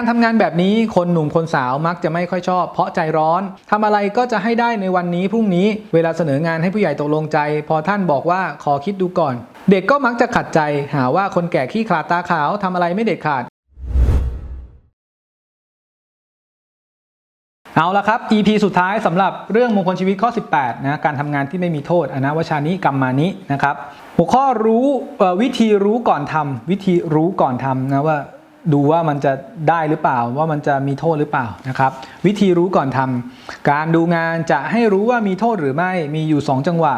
การทำงานแบบนี้คนหนุ่มคนสาวมักจะไม่ค่อยชอบ เพราะใจร้อนทำอะไรก็จะให้ได้ในวันนี้พรุ่งนี้เวลาเสนองานให้ผู้ใหญ่ตกลงใจ พอท่านบอกว่าขอคิดดูก่อน เด็กก็มักจะขัดใจ หาว่าคนแก่ขี้ขลาดตาขาวทำอะไรไม่เด็ดขาดเอาละครับ EP สุดท้ายสำหรับเรื่องมงคลชีวิตข้อ 18นะการทำงานที่ไม่มีโทษอนะวชานิกรรมมานินะครับ หัวข้อรู้วิธีรู้ก่อนทำวิธีรู้ก่อนทำนะว่า ดูว่ามันจะได้หรือเปล่าว่ามันจะมีโทษหรือเปล่านะครับ วิธีรู้ก่อนทำการดูงานจะให้รู้ว่ามีโทษหรือไม่มีอยู่ 2 จังหวะ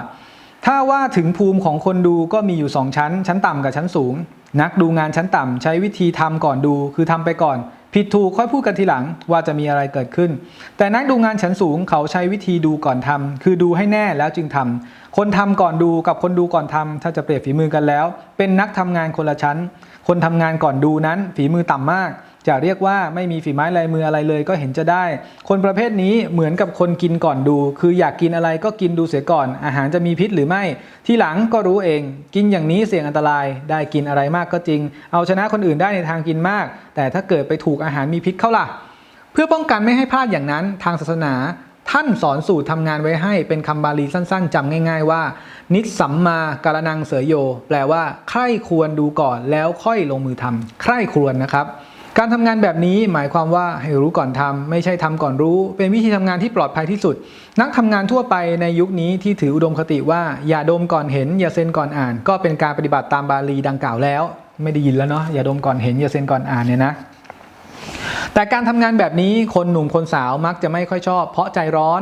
ถ้าว่าถึงภูมิของคนดูก็มีอยู่ 2 ชั้น ชั้นต่ำกับชั้นสูง นักดูงานชั้นต่ำใช้วิธีทำก่อนดูคือทำไปก่อน ผิดถูกค่อยพูดกันทีหลังว่าจะมีอะไรเกิดขึ้น แต่นักดูงานชั้นสูงเขาใช้วิธีดูก่อนทำคือดูให้แน่แล้วจึงทำคนทำก่อนดูกับคนดูก่อนทำถ้าจะเปรียบฝีมือกันแล้ว เป็นนักทำงานคนละชั้น คนทำงานก่อนดูนั้นฝีมือต่ำมาก จะเรียกว่าไม่มีฝีไม้ลายมืออะไรเลยก็เห็นจะได้ คนประเภทนี้เหมือนกับคนกินก่อนดู คืออยากกินอะไรก็กินดูเสียก่อน อาหารจะมีพิษหรือไม่ ที่หลังก็รู้เอง กินอย่างนี้เสี่ยงอันตราย ได้กินอะไรมากก็จริง เอาชนะคนอื่นได้ในทางกินมาก แต่ถ้าเกิดไปถูกอาหารมีพิษเข้าล่ะ เพื่อป้องกันไม่ให้พลาดอย่างนั้นทางศาสนา ท่านสอนสูตรทำงานไว้ให้เป็นคำบาลีสั้นๆจำง่าย ๆ ว่า นิสสัมมาการนังเสยโย แปลว่าใคร่ควรดูก่อนแล้วค่อยลงมือทำใคร่ควรนะครับ การทำงานแบบนี้หมายความว่าให้รู้ก่อนทำไม่ใช่ทำก่อนรู้ เป็นวิธีทำงานที่ปลอดภัยที่สุด นักทำงานทั่วไปในยุคนี้ที่ถืออุดมคติว่าอย่าดมก่อนเห็น อย่าเซ็นก่อนอ่าน ก็เป็นการปฏิบัติตามบาลีดังกล่าวแล้ว ไม่ได้ยินแล้วเนาะอย่าดมก่อนเห็นอย่าเซ็นก่อนอ่านเนี่ยนะ แต่การทำงานแบบนี้คนหนุ่มคนสาวมักจะไม่ค่อยชอบ เพราะใจร้อน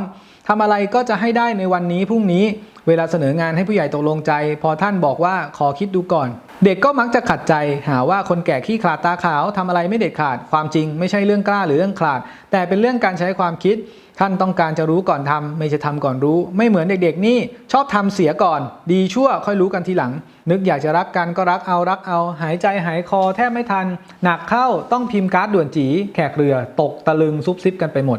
ทำอะไรก็จะให้ได้ในวันนี้พรุ่งนี้ เวลาเสนองานให้ผู้ใหญ่ตกลงใจ พอท่านบอกว่าขอคิดดูก่อน เด็กก็มักจะขัดใจ หาว่าคนแก่ขี้ขลาดตาขาวทำอะไรไม่เด็ดขาด ความจริงไม่ใช่เรื่องกล้าหรือเรื่องขลาด แต่เป็นเรื่องการใช้ความคิด ท่านต้องการจะรู้ก่อนทำไม่ใช่ทำก่อนรู้ ไม่เหมือนเด็กๆ นี่ ชอบทำเสียก่อน ดีชั่วค่อยรู้กันทีหลัง นึกอยากจะรักกันก็รักเอารักเอา หายใจหายคอแทบไม่ทัน หนักเข้าต้องพิมพ์การ์ดด่วนจีแขกเรือ ตกตะลึงซุบซิบกันไปหมด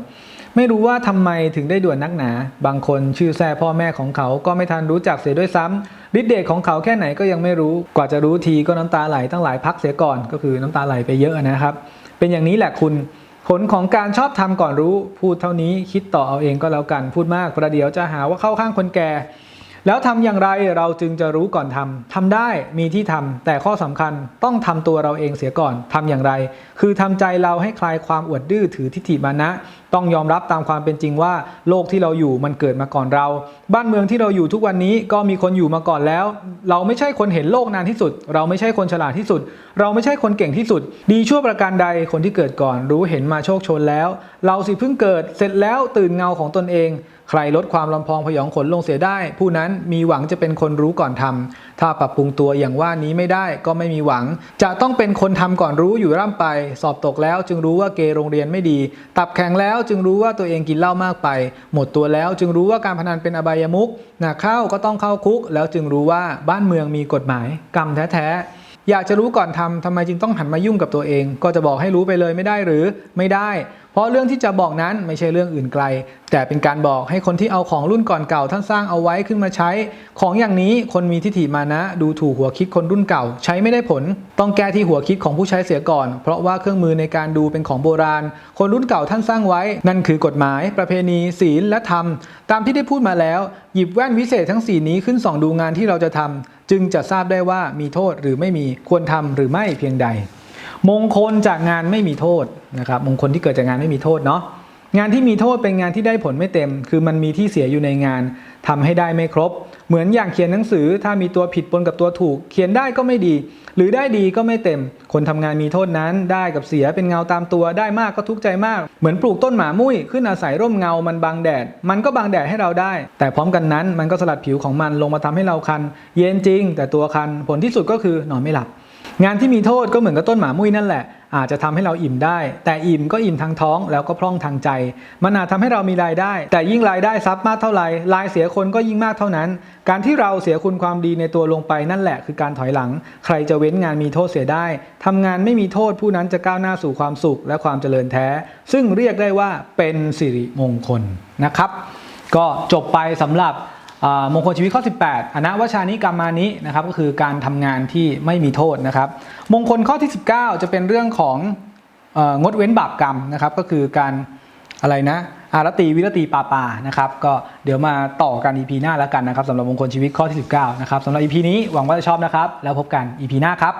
ไม่รู้ว่าทำไมถึงได้ด่วนนักหนา บางคนชื่อแซ่พ่อแม่ของเขาก็ไม่ทันรู้จักเสียด้วยซ้ำฤทธิ์เดชของเขาแค่ไหนก็ยังไม่รู้ กว่าจะรู้ทีก็น้ำตาไหลตั้งหลายพักเสียก่อน ก็คือน้ำตาไหลไปเยอะนะครับ เป็นอย่างนี้แหละคุณ ผลของการชอบทำก่อนรู้ พูดเท่านี้คิดต่อเอาเองก็แล้วกัน พูดมากประเดี๋ยวจะหาว่าเข้าข้างคนแก่ แล้วทำอย่างไรเราจึงจะรู้ก่อนทำทำได้มีที่ทำแต่ข้อสำคัญต้องทำตัวเราเองเสียก่อนทำอย่างไร คือทำใจเราให้คลายความอวดดื้อถือทิฏฐิมานะ ต้องยอมรับตามความเป็นจริงว่า โลกที่เราอยู่มันเกิดมาก่อนเรา บ้านเมืองที่เราอยู่ทุกวันนี้ก็มีคนอยู่มาก่อนแล้ว เราไม่ใช่คนเห็นโลกนานที่สุด เราไม่ใช่คนฉลาดที่สุด เราไม่ใช่คนเก่งที่สุด ดีชั่วประการใดคนที่เกิดก่อน รู้เห็นมาโชคชนแล้ว เราสิเพิ่งเกิดเสร็จแล้วตื่นเงาของตนเอง ใครลดความลำพองพยองขนลงเสียได้ ผู้นั้นมีหวังจะเป็นคนรู้ก่อนทำถ้าปรับปรุงตัวอย่างว่านี้ไม่ได้ก็ไม่มีหวัง จะต้องเป็นคนทำก่อนรู้อยู่ร่ำไป สอบตกแล้วจึงรู้ว่าเกโรงเรียนไม่ดี ตับแข็งแล้วจึงรู้ว่าตัวเองกินเหล้ามากไป หมดตัวแล้วจึงรู้ว่าการพนันเป็นอบายมุขหนักเข้าก็ต้องเข้าคุก แล้วจึงรู้ว่าบ้านเมืองมีกฎหมาย กรรมแท้ๆอยากจะรู้ก่อนทำทำไมจึงต้องหันมายุ่งกับตัวเอง ก็จะบอกให้รู้ไปเลยไม่ได้หรือไม่ได้เพราะเรื่องที่จะบอกนั้นไม่ใช่เรื่องอื่นไกล แต่เป็นการบอกให้คนที่เอาของรุ่นก่อนเก่าท่านสร้างเอาไว้ขึ้นมาใช้ ของอย่างนี้คนมีทิฏฐิมานะ ดูถูกหัวคิดคนรุ่นเก่า ใช้ไม่ได้ผล ต้องแก้ที่หัวคิดของผู้ใช้เสียก่อน เพราะว่าเครื่องมือในการดูเป็นของโบราณ คนรุ่นเก่าท่านสร้างไว้ นั่นคือกฎหมาย ประเพณี ศีลและธรรม ตามที่ได้พูดมาแล้ว หยิบแว่นวิเศษทั้งสีนี้ขึ้นส่องดูงานที่เราจะทำจึงจะทราบได้ว่ามีโทษหรือไม่มีควรทำหรือไม่เพียงใด มงคลจากงานไม่มีโทษนะครับมงคลที่เกิดจากงานไม่มีโทษเนาะงานที่มีโทษเป็นงานที่ได้ผลไม่เต็ม คือมันมีที่เสียอยู่ในงานทำให้ได้ไม่ครบ เหมือนอย่างเขียนหนังสือ ถ้ามีตัวผิดปนกับตัวถูก เขียนได้ก็ไม่ดี หรือได้ดีก็ไม่เต็ม คนทำงานมีโทษนั้น ได้กับเสียเป็นเงาตามตัว ได้มากก็ทุกข์ใจมาก เหมือนปลูกต้นหมามุ้ยขึ้นอาศัยร่มเงา มันบังแดด มันก็บังแดดให้เราได้ แต่พร้อมกันนั้น มันก็สลัดผิวของมันลงมาทำให้เราคัน เย็นจริง แต่ตัวคัน ผลที่สุดก็คือนอนไม่หลับ งานที่มีโทษก็เหมือนกับต้นหมามุ้ยนั่นแหละ อาจจะทำให้เราอิ่มได้ แต่อิ่มก็อิ่มทางท้องแล้วก็พร่องทางใจ มันอาจทำให้เรามีรายได้ แต่ยิ่งรายได้ทรัพย์มากเท่าไหร่รายเสียคนก็ยิ่งมากเท่านั้น การที่เราเสียคุณความดีในตัวลงไปนั่นแหละคือการถอยหลัง ใครจะเว้นงานมีโทษเสียได้ทำงานไม่มีโทษผู้นั้นจะก้าวหน้าสู่ความสุขและความเจริญแท้ ซึ่งเรียกได้ว่าเป็นสิริมงคลนะครับ ก็จบไปสำหรับ มงคลชีวิตข้อ 18 อนะวชานิกรรมานินะครับก็คือการทำงานที่ไม่มีโทษนะครับ มงคลข้อที่ 19 จะเป็นเรื่องขององดเว้นบาปกรรมนะครับ ก็คือการอะไรนะอารตีวิรตีปาปานะครับก็เดี๋ยวมาต่อกัน EP หน้าแล้วกันนะครับสำหรับมงคลชีวิตข้อที่ 19 นะครับสำหรับ EP นี้หวังว่าจะชอบนะครับ แล้วพบกัน EP หน้าครับ